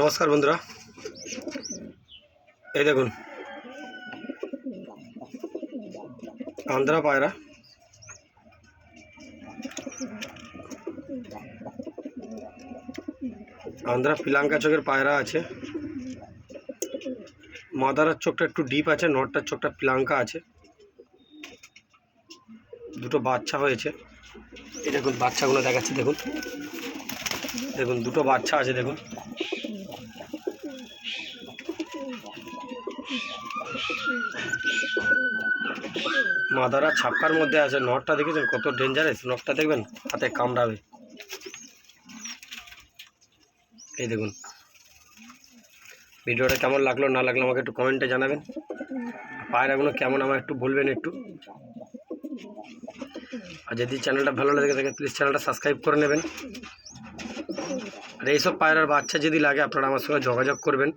নমস্কার বন্ধুরা। এই দেখুন আন্ধ্রা পায়রা। আন্ধ্রা পিলাঙ্কা চোখের পায়রা আছে। মাদারার চোখটা একটু ডিপ আছে নটটার চোখটা পিলাঙ্কা আছে। দুটো বাচ্চা হয়েছে। এই দেখুন, বাচ্চাগুলো দেখাচ্ছি, দেখুন। দেখুন, দুটো বাচ্চা আছে, দেখুন। মাদারা ছাপকার মধ্যে আছে, নটটা দেখেছেন? কত ডেঞ্জারাস নটটা দেখবেন? হাতে কামড়াবে। এই দেখুন। ভিডিওটা কেমন লাগল, না লাগল আমাকে একটু কমেন্টে জানাবেন। পায়রাগুলো কেমন, আমার একটু বলবেন একটু। আর যদি চ্যানেলটা ভালো লেগে থাকে প্লিজ চ্যানেলটা সাবস্ক্রাইব করে নেবেন। আর এইসব পায়রার বাচ্চা যদি লাগে, আপনারা আমার সঙ্গে যোগাযোগ করবেন।